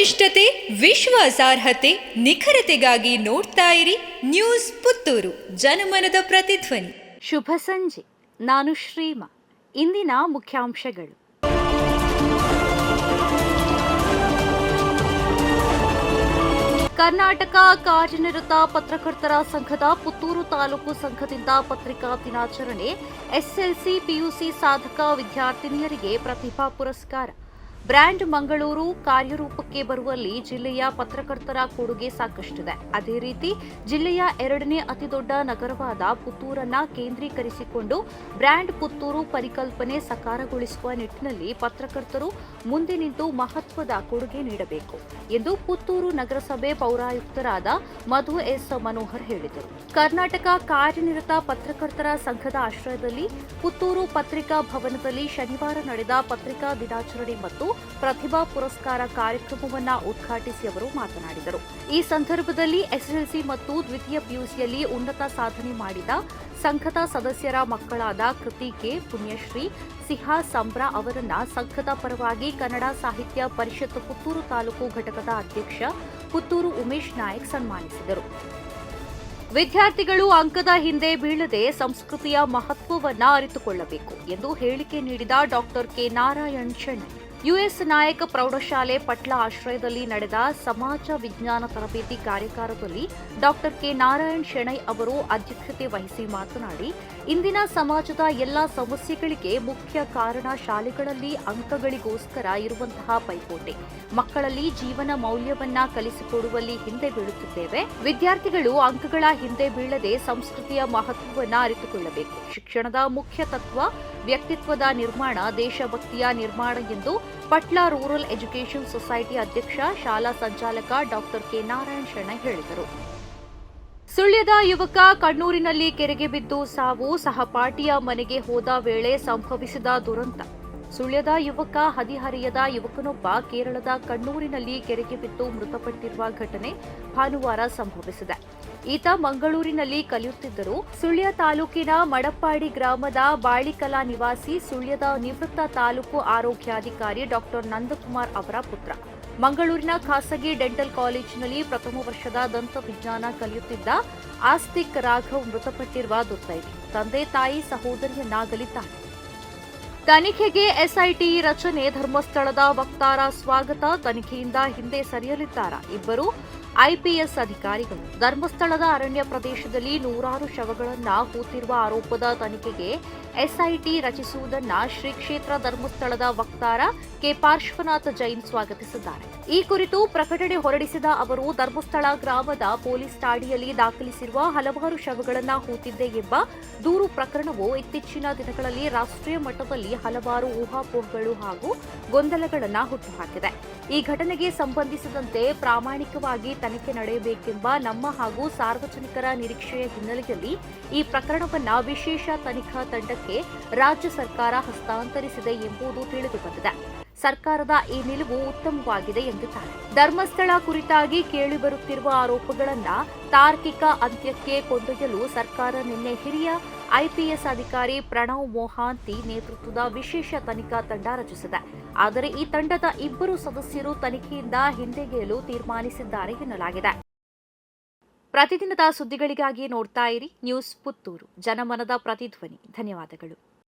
ವಸ್ತುನಿಷ್ಠತೆ ವಿಶ್ವಾಸಾರ್ಹತೆ ನಿಖರತೆಗಾಗಿ ನೋಡ್ತಾ ಇರಿ ನ್ಯೂಸ್ ಪುತ್ತೂರು. ಜನಮನದ ಪ್ರತಿಧ್ವನಿ. ಶುಭ ಸಂಜೆ. ನಾನು ಶ್ರೀಮಾ. ಇಂದಿನ ಮುಖ್ಯಾಂಶಗಳು. ಕರ್ನಾಟಕ ಕಾರ್ಯನಿರತ ಪತ್ರಕರ್ತರ ಸಂಘದ ಪುತ್ತೂರು ತಾಲೂಕು ಸಂಘದಿಂದ ಪತ್ರಿಕಾ ದಿನಾಚರಣೆ, ಎಸ್ಎಲ್ಸಿ ಪಿಯುಸಿ ಸಾಧಕ ವಿದ್ಯಾರ್ಥಿನಿಯರಿಗೆ ಪ್ರತಿಭಾ ಪುರಸ್ಕಾರ. ಬ್ರ್ಯಾಂಡ್ ಮಂಗಳೂರು ಕಾರ್ಯರೂಪಕ್ಕೆ ಬರುವಲ್ಲಿ ಜಿಲ್ಲೆಯ ಪತ್ರಕರ್ತರ ಕೊಡುಗೆ ಸಾಕಷ್ಟಿದೆ. ಅದೇ ರೀತಿ, ಜಿಲ್ಲೆಯ ಎರಡನೇ ಅತಿದೊಡ್ಡ ನಗರವಾದ ಪುತ್ತೂರನ್ನ ಕೇಂದ್ರೀಕರಿಸಿಕೊಂಡು ಬ್ರ್ಯಾಂಡ್ ಪುತ್ತೂರು ಪರಿಕಲ್ಪನೆ ಸಕಾರಗೊಳಿಸುವ ನಿಟ್ಟಿನಲ್ಲಿ ಪತ್ರಕರ್ತರು ಮುಂದೆ ನಿಂತು ಮಹತ್ವದ ಕೊಡುಗೆ ನೀಡಬೇಕು ಎಂದು ಪುತ್ತೂರು ನಗರಸಭೆ ಪೌರಾಯುಕ್ತರಾದ ಮಧು ಎಸ್. ಮನೋಹರ್ ಹೇಳಿದರು. ಕರ್ನಾಟಕ ಕಾರ್ಯನಿರತ ಪತ್ರಕರ್ತರ ಸಂಘದ ಆಶ್ರಯದಲ್ಲಿ ಪುತ್ತೂರು ಪತ್ರಿಕಾ ಭವನದಲ್ಲಿ ಶನಿವಾರ ನಡೆದ ಪತ್ರಿಕಾ ದಿನಾಚರಣೆ ಮತ್ತು ಪ್ರತಿಭಾ ಪುರಸ್ಕಾರ ಕಾರ್ಯಕ್ರಮವನ್ನು ಉದ್ಘಾಟಿಸಿ ಅವರು ಮಾತನಾಡಿದರು. ಈ ಸಂದರ್ಭದಲ್ಲಿ ಎಸ್ಎಸ್ಎಲ್ಸಿ ಮತ್ತು ದ್ವಿತೀಯ ಪಿಯುಸಿಯಲ್ಲಿ ಉನ್ನತ ಸಾಧನೆ ಮಾಡಿದ ಸಂಘದ ಸದಸ್ಯರ ಮಕ್ಕಳಾದ ಕೃತಿಕೆ ಪುಣ್ಯಶ್ರೀ, ಸಿಹಾ ಸಂಬ್ರಾ ಅವರನ್ನ ಸಂಘದ ಪರವಾಗಿ ಕನ್ನಡ ಸಾಹಿತ್ಯ ಪರಿಷತ್ ಪುತ್ತೂರು ತಾಲೂಕು ಘಟಕದ ಅಧ್ಯಕ್ಷ ಪುತ್ತೂರು ಉಮೇಶ್ ನಾಯಕ್ ಸನ್ಮಾನಿಸಿದರು. ವಿದ್ಯಾರ್ಥಿಗಳು ಅಂಕದ ಹಿಂದೆ ಬೀಳದೆ ಸಂಸ್ಕೃತಿಯ ಮಹತ್ವವನ್ನು ಅರಿತುಕೊಳ್ಳಬೇಕು ಎಂದು ಹೇಳಿಕೆ ನೀಡಿದ doctor K. Narayan Shenoy US Nayak ಪ್ರೌಢಶಾಲೆ ಪಟ್ಲ ಆಶ್ರಯದಲ್ಲಿ ನಡೆದ ಸಮಾಜ ವಿಜ್ಞಾನ ತರಬೇತಿ ಕಾರ್ಯಾಗಾರದಲ್ಲಿ ಡಾಕ್ಟರ್ ಕೆ ನಾರಾಯಣ್ ಶೆಣೈ ಅವರು ಅಧ್ಯಕ್ಷತೆ ವಹಿಸಿ ಮಾತನಾಡಿ, ಇಂದಿನ ಸಮಾಜದ ಎಲ್ಲಾ ಸಮಸ್ಯೆಗಳಿಗೆ ಮುಖ್ಯ ಕಾರಣ ಶಾಲೆಗಳಲ್ಲಿ ಅಂಕಗಳಿಗೋಸ್ಕರ ಇರುವಂತಹ ಪೈಪೋಟಿ. ಮಕ್ಕಳಲ್ಲಿ ಜೀವನ ಮೌಲ್ಯವನ್ನ ಕಲಿಸಿಕೊಡುವಲ್ಲಿ ಹಿಂದೆ ಬೀಳುತ್ತಿದ್ದೇವೆ. ವಿದ್ಯಾರ್ಥಿಗಳು ಅಂಕಗಳ ಹಿಂದೆ ಬೀಳದೆ ಸಂಸ್ಕೃತಿಯ ಮಹತ್ವವನ್ನು ಅರಿತುಕೊಳ್ಳಬೇಕು. ಶಿಕ್ಷಣದ ಮುಖ್ಯ ತತ್ವ ವ್ಯಕ್ತಿತ್ವದ ನಿರ್ಮಾಣ, ದೇಶಭಕ್ತಿಯ ನಿರ್ಮಾಣ ಎಂದು ಪಟ್ಲ ರೂರಲ್ ಎಜುಕೇಷನ್ ಸೊಸೈಟಿ ಅಧ್ಯಕ್ಷ, ಶಾಲಾ ಸಂಚಾಲಕ ಡಾಕ್ಟರ್ ಕೆ ನಾರಾಯಣ ಶರಣ ಹೇಳಿದರು. ಸುಳ್ಯದ ಯುವಕ ಕಣ್ಣೂರಿನಲ್ಲಿ ಕೆರೆಗೆ ಬಿದ್ದು ಸಾವು, ಸಹಪಾಠಿಯ ಮನೆಗೆ ಹೋದ ವೇಳೆ ಸಂಭವಿಸಿದ ದುರಂತ. ಸುಳ್ಯದ ಯುವಕ, ಹದಿಹರೆಯದ ಯುವಕನೊಬ್ಬ ಕೇರಳದ ಕಣ್ಣೂರಿನಲ್ಲಿ ಕೆರೆಗೆ ಬಿದ್ದು ಮೃತಪಟ್ಟಿರುವ ಘಟನೆ ಭಾನುವಾರ ಸಂಭವಿಸಿದೆ. ಈತ ಮಂಗಳೂರಿನಲ್ಲಿ ಕಲಿಯುತ್ತಿದ್ದರು. ಸುಳ್ಯ ತಾಲೂಕಿನ ಮಡಪ್ಪಾಡಿ ಗ್ರಾಮದ ಬಾಳಿಕಲಾ ನಿವಾಸಿ, ಸುಳ್ಯದ ನಿವೃತ್ತ ತಾಲೂಕು ಆರೋಗ್ಯಾಧಿಕಾರಿ ಡಾಕ್ಟರ್ ನಂದಕುಮಾರ್ ಅವರ ಪುತ್ರ. ಮಂಗಳೂರಿನ ಖಾಸಗಿ ಡೆಂಟಲ್ ಕಾಲೇಜಿನಲ್ಲಿ ಪ್ರಥಮ ವರ್ಷದ ದಂತ ವಿಜ್ಞಾನ ಕಲಿಯುತ್ತಿದ್ದ ಆಸ್ತಿಕ್ ರಾಘವ್ ಮೃತಪಟ್ಟಿರುವ ದುರ್ದೈವಿ. ತಂದೆ ತಾಯಿ ಸಹೋದರಿಯನ್ನಾಗಲಿದ್ದಾರೆ ತನಿಖೆಗೆ ಎಸ್ಐಟಿ ರಚನೆ ಧರ್ಮಸ್ಥಳದ ವಕ್ತಾರ ಸ್ವಾಗತ. ತನಿಖೆಯಿಂದ ಹಿಂದೆ ಸರಿಯಲಿದ್ದಾರ. ಇಬ್ಬರು ಐಪಿಎಸ್ ಅಧಿಕಾರಿಗಳು. ಧರ್ಮಸ್ಥಳದ ಅರಣ್ಯ ಪ್ರದೇಶದಲ್ಲಿ ನೂರಾರು ಶವಗಳನ್ನ ಹೂತಿರುವ ಆರೋಪದ ತನಿಖೆಗೆ ಎಸ್ಐಟಿ ರಚಿಸುವುದನ್ನ ಶ್ರೀ ಕ್ಷೇತ್ರ ಧರ್ಮಸ್ಥಳದ ವಕ್ತಾರ ಕೆ. ಪಾರ್ಶ್ವನಾಥ ಜೈನ್ ಸ್ವಾಗತಿಸಿದ್ದಾರೆ. ಈ ಕುರಿತು ಪ್ರಕಟಣೆ ಹೊರಡಿಸಿದ ಅವರು, ಧರ್ಮಸ್ಥಳ ಗ್ರಾಮದ ಪೊಲೀಸ್ ಠಾಣೆಯಲ್ಲಿ ದಾಖಲಿಸಿರುವ ಹಲವಾರು ಶವಗಳನ್ನು ಹೂತಿದ್ದೆ ಎಂಬ ದೂರು ಪ್ರಕರಣವು ಇತ್ತೀಚಿನ ದಿನಗಳಲ್ಲಿ ರಾಷ್ಟ್ರೀಯ ಮಟ್ಟದಲ್ಲಿ ಹಲವಾರು ಊಹಾಪೋಹಗಳು ಹಾಗೂ ಗೊಂದಲಗಳನ್ನು ಹುಟ್ಟುಹಾಕಿದೆ. ಈ ಘಟನೆಗೆ ಸಂಬಂಧಿಸಿದಂತೆ ಪ್ರಾಮಾಣಿಕವಾಗಿ ತನಿಖೆ ನಡೆಯಬೇಕೆಂಬ ನಮ್ಮ ಹಾಗೂ ಸಾರ್ವಜನಿಕರ ನಿರೀಕ್ಷೆಯ ಹಿನ್ನೆಲೆಯಲ್ಲಿ ಈ ಪ್ರಕರಣವನ್ನು ವಿಶೇಷ ತನಿಖಾ ತಂಡಕ್ಕೆ ರಾಜ್ಯ ಸರ್ಕಾರ ಹಸ್ತಾಂತರಿಸಿದೆ ಎಂಬುದು ತಿಳಿದುಬಂದಿದೆ. ಸರ್ಕಾರದ ಈ ನಿಲುವು ಉತ್ತಮವಾಗಿದೆ ಧರ್ಮಸ್ಥಳ ಕುರಿತಾಗಿ ಕೇಳಿಬರುತ್ತಿರುವ ಆರೋಪಗಳನ್ನ ತಾರ್ಕಿಕ ಅಂತ್ಯಕ್ಕೆ ಕೊಂಡೊಯ್ಯಲು ಸರ್ಕಾರ ನಿನ್ನೆ ಹಿರಿಯ ಐಪಿಎಸ್ ಅಧಿಕಾರಿ ಪ್ರಣವ್ ಮೋಹಾಂತಿ ನೇತೃತ್ವದ ವಿಶೇಷ ತನಿಖಾ ತಂಡ ರಚಿಸಿದೆ. ಆದರೆ ಈ ತಂಡದ ಇಬ್ಬರು ಸದಸ್ಯರು ತನಿಖೆಯಿಂದ ಹಿಂದೆಗೆಯಲು ತೀರ್ಮಾನಿಸಿದ್ದಾರೆ ಎನ್ನಲಾಗಿದೆ. ಪ್ರತಿದಿನದ ಸುದ್ದಿಗಳಿಗಾಗಿ ನೋಡ್ತಾ ಇರಿ ನ್ಯೂಸ್ ಪುತ್ತೂರು. ಜನಮನದ ಪ್ರತಿಧ್ವನಿ. ಧನ್ಯವಾದಗಳು.